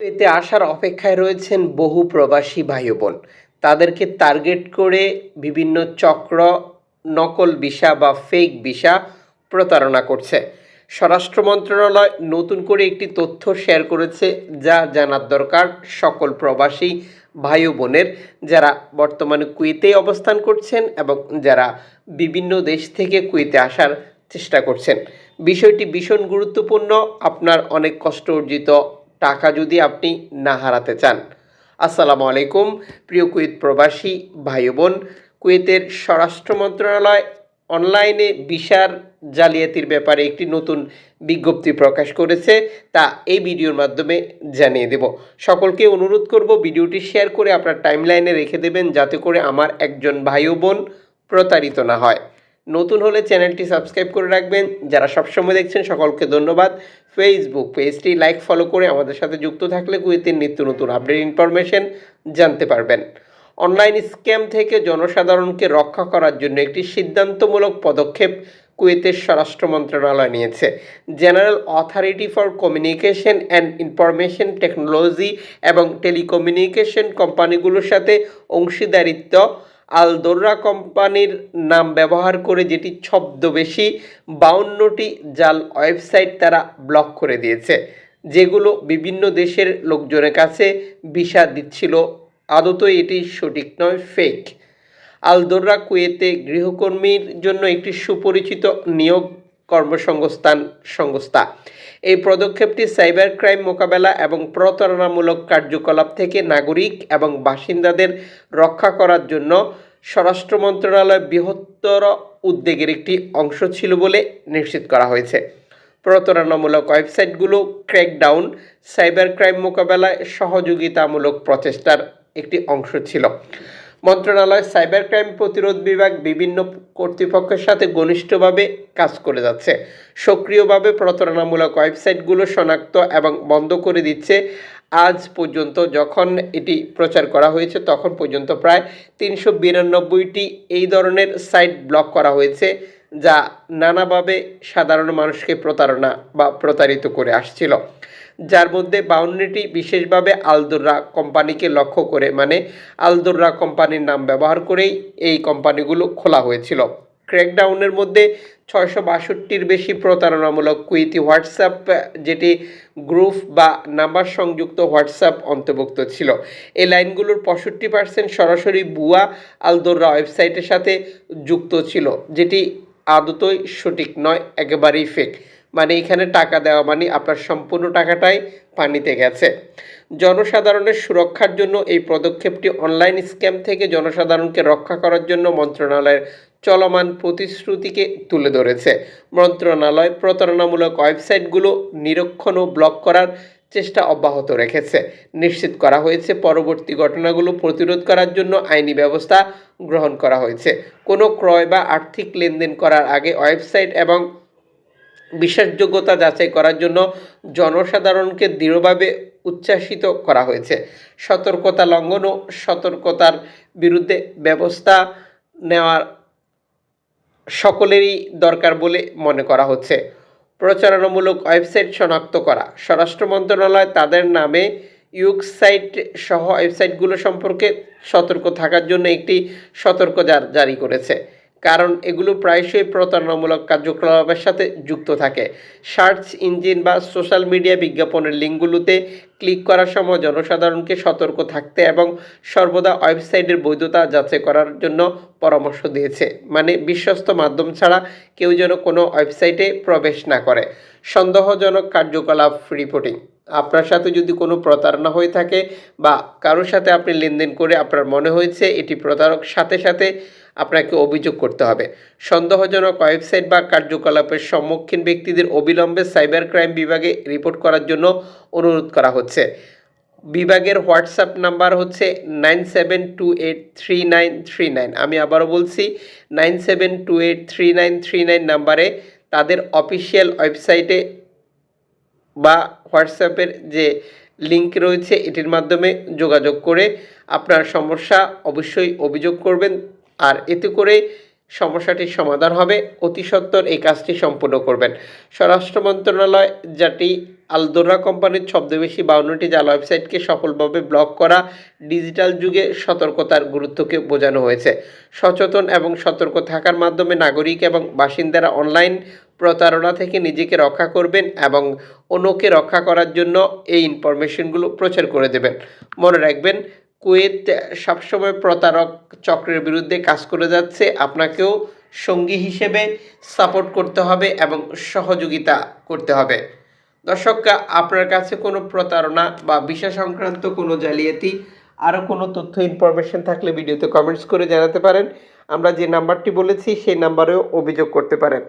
এতে আসার অপেক্ষায় রয়েছেন বহু প্রবাসী ভাই বোন তাদেরকে টার্গেট করে বিভিন্ন চক্র, নকল ভিসা বা ফেক ভিসা প্রতারণা করছে। স্বরাষ্ট্র মন্ত্রণালয় নতুন করে একটি তথ্য শেয়ার করেছে, যা জানার দরকার সকল প্রবাসী ভাই বোনের যারা বর্তমানে কুয়েতে অবস্থান করছেন এবং যারা বিভিন্ন দেশ থেকে কুয়েতে আসার চেষ্টা করছেন। বিষয়টি ভীষণ গুরুত্বপূর্ণ। আপনার অনেক কষ্ট অর্জিত টাকা যদি আপনি না হারাতে চান। আসসালামু আলাইকুম, প্রিয় কুয়েত প্রবাসী ভাই বোন কুয়েতের স্বরাষ্ট্র মন্ত্রণালয় অনলাইনে ভিসার জালিয়াতির ব্যাপারে একটি নতুন বিজ্ঞপ্তি প্রকাশ করেছে, তা এই ভিডিওর মাধ্যমে জানিয়ে দেব। সকলকে অনুরোধ করব ভিডিওটি শেয়ার করে আপনার টাইমলাইনে রেখে দেবেন, যাতে করে আমার একজন ভাই বোন প্রতারিত না হয়। নতুন হলে চ্যানেলটি সাবস্ক্রাইব করে রাখবেন। যারা সবসময় দেখছেন, সকলকে ধন্যবাদ। ফেসবুক পেজটি লাইক ফলো করে আমাদের সাথে যুক্ত থাকলে কুয়েতের নিত্য নতুন আপডেট ইনফরমেশন জানতে পারবেন। অনলাইন স্ক্যাম থেকে জনসাধারণকে রক্ষা করার জন্য একটি সিদ্ধান্তমূলক পদক্ষেপ কুয়েতের স্বরাষ্ট্র মন্ত্রণালয় নিয়েছে। General authority for communication and information technology এবং টেলিকমিউনিকেশন কোম্পানিগুলোর সাথে অংশীদারিত্ব আলদোর্রা কোম্পানির নাম ব্যবহার করে যেটি ছদ্মবেশী বাউন্নটি জাল ওয়েবসাইট তারা ব্লক করে দিয়েছে, যেগুলো বিভিন্ন দেশের লোকজনের কাছে বিষা দিচ্ছিল। আদত এটি সঠিক নয় ফেক আলদোররা কুয়েতে গৃহকর্মীর জন্য একটি সুপরিচিত নিয়োগ কর্মসংস্থান সংস্থা। এই পদক্ষেপটি সাইবার ক্রাইম মোকাবেলা এবং প্রতারণামূলক কার্যকলাপ থেকে নাগরিক এবং বাসিন্দাদের রক্ষা করার জন্য স্বরাষ্ট্র মন্ত্রণালয় বৃহত্তর উদ্যোগের একটি অংশ ছিল বলে নিশ্চিত করা হয়েছে। প্রতারণামূলক ওয়েবসাইটগুলো ক্র্যাকডাউন সাইবার ক্রাইম মোকাবেলায় সহযোগিতামূলক প্রচেষ্টার একটি অংশ ছিল। মন্ত্রণালয় সাইবার ক্রাইম প্রতিরোধ বিভাগ বিভিন্ন কর্তৃপক্ষের সাথে ঘনিষ্ঠভাবে কাজ করে যাচ্ছে। সক্রিয়ভাবে প্রতারণামূলক ওয়েবসাইটগুলো শনাক্ত এবং বন্ধ করে দিচ্ছে। আজ পর্যন্ত যখন এটি প্রচার করা হয়েছে, তখন পর্যন্ত প্রায় তিনশো বিরানব্বইটি এই ধরনের সাইট ব্লক করা হয়েছে। যা নানাভাবে সাধারণ মানুষকে প্রতারণা বা প্রতারিত করে আসছিল। যার মধ্যে বাউন্নটি বিশেষভাবে আলদোর্রা কোম্পানিকে লক্ষ্য করে মানে আলদোর্রা কোম্পানির নাম ব্যবহার করেই এই কোম্পানিগুলো খোলা হয়েছিল। ক্র্যাকডাউনের মধ্যে ছয়শো বাষট্টির বেশি প্রতারণামূলক কুইতি হোয়াটসঅ্যাপ, যেটি গ্রুপ বা নাম্বার সংযুক্ত হোয়াটসঅ্যাপ অন্তর্ভুক্ত ছিল। এই লাইনগুলোর পঁয়ষট্টি পার্সেন্ট সরাসরি বুয়া আলদোর্রা ওয়েবসাইটের সাথে যুক্ত ছিল, যেটি আদতই সঠিক নয়, একেবারেই ফেক মানে এখানে টাকা দেওয়া মানে আপনার সম্পূর্ণ টাকাটাই পানিতে গেছে। জনসাধারণের সুরক্ষার জন্য এই পদক্ষেপটি অনলাইন স্ক্যাম থেকে জনসাধারণকে রক্ষা করার জন্য মন্ত্রণালয়ের চলমান প্রতিশ্রুতিকে তুলে ধরেছে। মন্ত্রণালয় প্রতারণামূলক ওয়েবসাইটগুলো নিরীক্ষণ ও ব্লক করার চেষ্টা অব্যাহত রেখেছে। নিশ্চিত করা হয়েছে পরবর্তী ঘটনাগুলো প্রতিরোধ করার জন্য আইনি ব্যবস্থা গ্রহণ করা হয়েছে। কোনো ক্রয় বা আর্থিক লেনদেন করার আগে ওয়েবসাইট এবং বিশ্বাসযোগ্যতা যাচাই করার জন্য জনসাধারণকে দৃঢ়ভাবে উচ্ছ্বাসিত করা হয়েছে। সতর্কতা লঙ্ঘন ও সতর্কতার বিরুদ্ধে ব্যবস্থা নেওয়ার সকলেরই দরকার বলে মনে করা হচ্ছে। প্রচারণামূলক ওয়েবসাইট শনাক্ত করা। স্বরাষ্ট্র মন্ত্রণালয় তাদের নামে ইউকসাইট সহ ওয়েবসাইটগুলো সম্পর্কে সতর্ক থাকার জন্য একটি সতর্ক জারি করেছে। কারণ এগুলো প্রায়শই প্রতারণামূলক কার্যকলাপের সাথে যুক্ত থাকে। সার্চ ইঞ্জিন বা সোশ্যাল মিডিয়া বিজ্ঞাপনের লিঙ্কগুলোতে ক্লিক করার সময় জনসাধারণকে সতর্ক থাকতে এবং সর্বদা ওয়েবসাইটের বৈধতা যাচাই করার জন্য পরামর্শ দিয়েছে। মানে বিশ্বস্ত মাধ্যম ছাড়া কেউ যেন কোনো ওয়েবসাইটে প্রবেশ না করে। সন্দেহজনক কার্যকলাপ রিপোর্টিং। আপনার সাথে যদি কোনো প্রতারণা হয়ে থাকে বা কারোর সাথে আপনি লেনদেন করে আপনার মনে হয়েছে এটি প্রতারক, সাথে সাথে আপনাকে অভিযোগ করতে হবে। সন্দেহজনক ওয়েবসাইট বা কার্যকলাপের সম্মুখীন ব্যক্তিদের অবিলম্বে সাইবার ক্রাইম বিভাগে রিপোর্ট করার জন্য অনুরোধ করা হচ্ছে। বিভাগের হোয়াটসঅ্যাপ নাম্বার হচ্ছে nine seven two eight three nine three nine. আমি আবারও বলছি, nine seven two eight three nine three nine নাম্বারে তাদের অফিসিয়াল ওয়েবসাইটে বা হোয়াটসঅ্যাপের যে লিঙ্ক রয়েছে, এটির মাধ্যমে যোগাযোগ করে আপনার সমস্যা অবশ্যই অভিযোগ করবেন। আর এতে করে সমস্যাটির সমাধান হবে। অতি সত্বর এই কাজটি সম্পূর্ণ করবেন। স্বরাষ্ট্র মন্ত্রণালয় যাটি আলদোরা কোম্পানির ছদ্মবেশী বাউন্নটি জাল ওয়েবসাইটকে সফলভাবে ব্লক করা ডিজিটাল যুগে সতর্কতার গুরুত্বকে বোঝানো হয়েছে। সচেতন এবং সতর্ক থাকার মাধ্যমে নাগরিক এবং বাসিন্দারা অনলাইন প্রতারণা থেকে নিজেকে রক্ষা করবেন এবং অন্যকে রক্ষা করার জন্য এই ইনফরমেশনগুলো প্রচার করে দেবেন। মনে রাখবেন কুয়েত সবসময় প্রতারক চক্রের বিরুদ্ধে কাজ করে যাচ্ছে। আপনাকেও সঙ্গী হিসেবে সাপোর্ট করতে হবে এবং সহযোগিতা করতে হবে। দর্শক, আপনার কাছে কোনো প্রতারণা বা বিষয় সংক্রান্ত কোনো জালিয়াতি, আরও কোনো তথ্য ইনফরমেশন থাকলে ভিডিওতে কমেন্টস করে জানাতে পারেন। আমরা যে নাম্বারটি বলেছি, সেই নাম্বারেও অভিযোগ করতে পারেন।